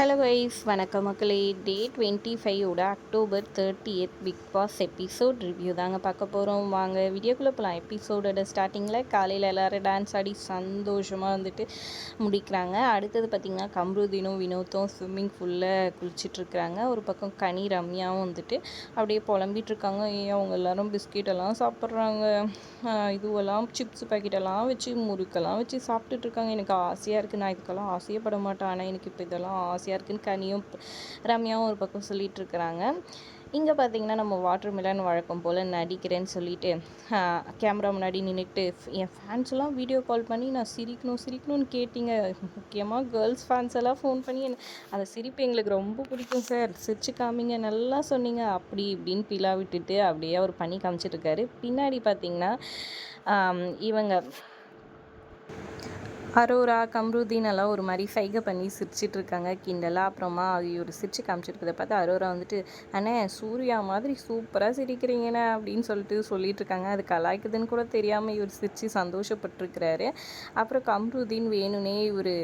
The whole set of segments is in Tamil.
ஹலோ வைஸ் வணக்கம் மக்களே. Day twenty ஃபைவோட October thirtieth Bigg Boss episode review தாங்க பார்க்க போகிறோம் வாங்க வீடியோக்குள்ளே போகலாம் எபிசோடோட ஸ்டார்டிங்கில் காலையில் எல்லோரும் டான்ஸ் ஆடி சந்தோஷமாக வந்துட்டு முடிக்கிறாங்க. அடுத்தது பார்த்திங்கன்னா கம்ருதீனும் வினோத்தும் ஸ்விம்மிங் ஃபுல்லில் குளிச்சிட்ருக்குறாங்க ஒரு பக்கம் கனி ரம்யாவும் வந்துட்டு அப்படியே புலம்பிகிட்ருக்காங்க ஏன் அவங்க எல்லோரும் பிஸ்கெட்டெல்லாம் சாப்பிட்றாங்க. இதுவெல்லாம் சிப்ஸ் பாக்கெட்டெல்லாம் வச்சு முறுக்கெல்லாம் வச்சு சாப்பிட்டுட்ருக்காங்க எனக்கு ஆசையாக இருக்குது நான் இதுக்கெல்லாம் ஆசையப்பட மாட்டேன். ஆனால் எனக்கு இப்போ இதெல்லாம் ஆசை ஈஸியாக இருக்குன்னு கனியும் ரம்யாவும் ஒரு பக்கம் சொல்லிகிட்டு இருக்கிறாங்க இங்கே பார்த்தீங்கன்னா நம்ம வாட்டர் மிலன் வழக்கம் போல் நடிக்கிறேன்னு சொல்லிட்டு கேமரா முன்னாடி நின்றுட்டு என் ஃபேன்ஸ்லாம் வீடியோ கால் பண்ணி நான் சிரிக்கணும் சிரிக்கணும்னு கேட்டிங்க. முக்கியமாக கேர்ள்ஸ் ஃபேன்ஸ் எல்லாம் ஃபோன் பண்ணி அந்த சிரிப்பு எங்களுக்கு ரொம்ப பிடிக்கும் சார் சிரிச்சு காமிங்க நல்லா சொன்னீங்க. அப்படி இப்படின்னு பிலா விட்டுட்டு அப்படியே அவர் பண்ணி காமிச்சிட்ருக்காரு பின்னாடி பார்த்தீங்கன்னா இவங்க அரோரா கம்ருதீன் எல்லாம் ஒரு மாதிரி சைகை பண்ணி சிரிச்சிட்டு இருக்காங்க. கிண்டலாக அப்புறமா இவர் சிரிச்சு காமிச்சிருக்கிறத பார்த்து அரோரா வந்துட்டு அண்ணே சூர்யா மாதிரி சூப்பராக சிரிக்கிறீங்கண்ணே அப்படின்னு சொல்லிட்டு சொல்லிட்டு இருக்காங்க. அது கலாய்க்குதுன்னு கூட தெரியாமல் இவர் சிரித்து சந்தோஷப்பட்டிருக்கிறாரு. அப்புறம் கம்ருதீன் வேணும்னே இவர்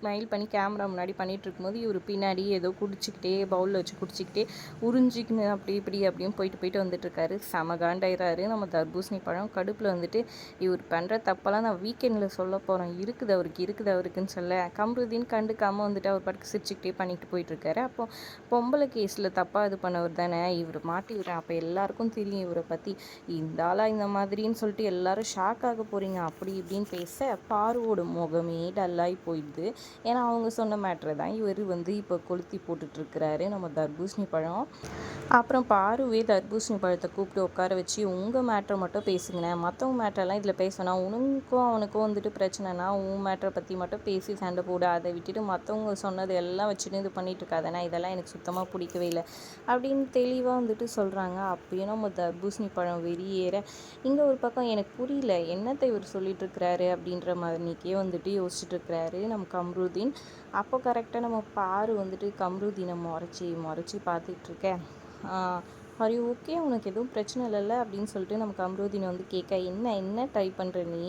ஸ்மைல் பண்ணி கேமரா முன்னாடி பண்ணிகிட்டு இருக்கும்போது இவர் பின்னாடி ஏதோ குடிச்சிக்கிட்டே பவுலில் வச்சு குடிச்சிக்கிட்டே உறிஞ்சிக்கின்னு அப்படி இப்படி அப்படின்னு போயிட்டு போயிட்டு வந்துட்டுருக்காரு. செம காண்டாயிராரு நம்ம தர்பூசணி பழம் கடுப்பில் வந்துட்டு இவர் பண்ணுற தப்பெல்லாம் நான் வீக்கெண்டில் சொல்ல போகிறேன் இருக்குது அவருக்கு இருக்குது அவருக்குன்னு சொல்ல. கம்ருதீன் கண்டுக்காமல் வந்துட்டு அவர் படுக்க சிரிச்சுக்கிட்டே பண்ணிட்டு போயிட்டுருக்காரு. அப்போ பொம்பளை கேஸில் தப்பாக இது பண்ணவர் தானே? இவர் மாட்டி விடுறேன் அப்போ எல்லாருக்கும் தெரியும் இவரை பற்றி இந்த ஆளாக இந்த மாதிரின்னு சொல்லிட்டு எல்லாரும் ஷாக் ஆக போகிறீங்க அப்படி இப்படின்னு பேச பாருவோட முகமே டல்லாகி போயிடுது. ஏன்னா அவங்க சொன்ன மேட்ரு தான். இவர் வந்து இப்போ கொளுத்தி போட்டுட்ருக்கிறாரு நம்ம தர்பூசணி பழம். அப்புறம் பாருவே தர்பூசணி பழத்தை கூப்பிட்டு உட்கார வச்சு உங்கள் மேட்ரை மட்டும் பேசுங்கண்ணே மற்றவங்க மேட்ரெல்லாம் இதில் பேசினா உனக்கும் அவனுக்கும் வந்துட்டு பிரச்சனைனா உன் மேட்ரை பற்றி மட்டும் பேசி சண்டை போடு. அதை விட்டுட்டு மற்றவங்க சொன்னது எல்லாம் வச்சுட்டு இது பண்ணிட்டு இருக்காதண்ணா இதெல்லாம் எனக்கு சுத்தமாக பிடிக்கவே இல்லை. அப்படின்னு தெளிவாக வந்துட்டு சொல்கிறாங்க அப்பயும் நம்ம தர்பூசணி பழம் வெளியேற. இங்கே ஒரு பக்கம் எனக்கு புரியல. என்னத்தை இவர் சொல்லிட்டு இருக்கிறாரு அப்படின்ற மாதிரிக்கே வந்துட்டு யோசிச்சுட்டு இருக்கிறாரு. நம்ம கம்ரு கம்ருதீன். அப்போ கரெக்டாக நம்ம பாரு வந்துட்டு கம்ருதீனை முறைச்சி முறைச்சி பார்த்துட்ருக்கேன் ஆர் யூ ஓகே உனக்கு எதுவும் பிரச்சனை இல்லைல்ல அப்படின்னு சொல்லிட்டு நமக்கு அம்ரோதினி வந்து கேட்க என்ன என்ன ட்ரை பண்ணுற நீ?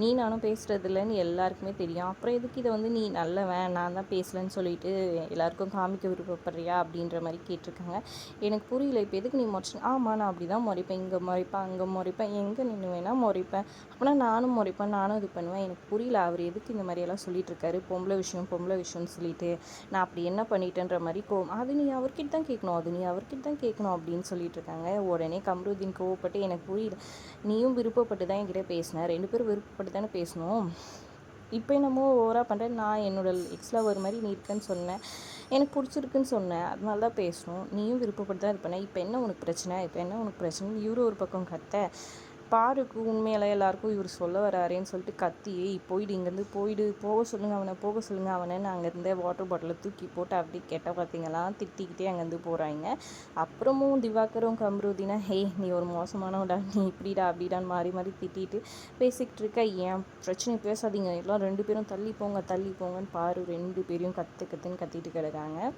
நீ நானும் பேசுகிறது இல்லைன்னு எல்லாருக்குமே தெரியும். அப்புறம் எதுக்கு இதை வந்து நீ நல்லவன் நான் தான் பேசலன்னு சொல்லிட்டு எல்லாருக்கும் காமிக்க விருப்பப்படுறியா அப்படின்ற மாதிரி கேட்டிருக்காங்க. எனக்கு புரியல இப்போ எதுக்கு நீ முறைச்சு? ஆமாம் நான் அப்படி தான் முறைப்பேன். இங்கே முறைப்பேன் அங்கே முறைப்பேன். எங்கே நின்று வேணால் முறைப்பேன். அப்படின்னா நானும் முறைப்பேன் நானும் இது பண்ணுவேன். எனக்கு புரியல அவர் எதுக்கு இந்த மாதிரியெல்லாம் சொல்லிட்டு இருக்காரு பொம்பளை விஷயம் பொம்பளை விஷயம்னு சொல்லிட்டு. நான் அப்படி என்ன பண்ணிட்டேன்ற மாதிரி கோவம் அது நீ அவர்கிட்ட தான் கேட்கணும் அது நீ அவர்கிட்ட தான் கேட்கணும் அப்படின்னு அப்படின்னு சொல்லிட்டு இருக்காங்க உடனே கம்ருதீன் கோவப்பட்டு எனக்கு புரியல நீயும் விருப்பப்பட்டு தான் என்கிட்ட பேசின. ரெண்டு பேரும் விருப்பப்பட்டு தானே பேசணும். இப்போ என்னமோ ஓவராக பண்ணுறேன் நான் என்னோட எக்ஸ்ட்ரா ஒரு மாதிரி நீ இருக்கேன்னு சொன்னேன். எனக்கு பிடிச்சிருக்குன்னு சொன்னேன். அதனால தான் பேசணும். நீயும் விருப்பப்பட்டு தான் இது பண்ண. இப்போ என்ன உனக்கு பிரச்சனை? இப்போ என்ன உனக்கு பிரச்சனை இவரு ஒரு பக்கம் கத்த. பாருக்கு உண்மையில எல்லாருக்கும் இவர் சொல்ல வராரேன்னு சொல்லிட்டு கத்தி போயிடு இங்கேருந்து போயிடு போக சொல்லுங்கள் அவனை போக சொல்லுங்கள் அவனை அங்கேருந்து வாட்டர் பாட்டிலை தூக்கி போட்டு அப்படி கெட்ட பார்த்தீங்களா திட்டிக்கிட்டே அங்கேருந்து போகிறாங்க அப்புறமும் திவாகரும் கம்ருதினா ஹே நீ ஒரு மோசமானவடா நீ இப்படிடா அப்படிடான்னு மாறி மாறி திட்டிட்டு பேசிக்கிட்டு இருக்க. ஏன் பிரச்சனை பேசாதீங்க. எல்லாம் ரெண்டு பேரும் தள்ளி போங்க தள்ளி போங்கன்னு பாரு. ரெண்டு பேரையும் கற்று கற்றுன்னு கத்திட்டு கிடக்காங்க.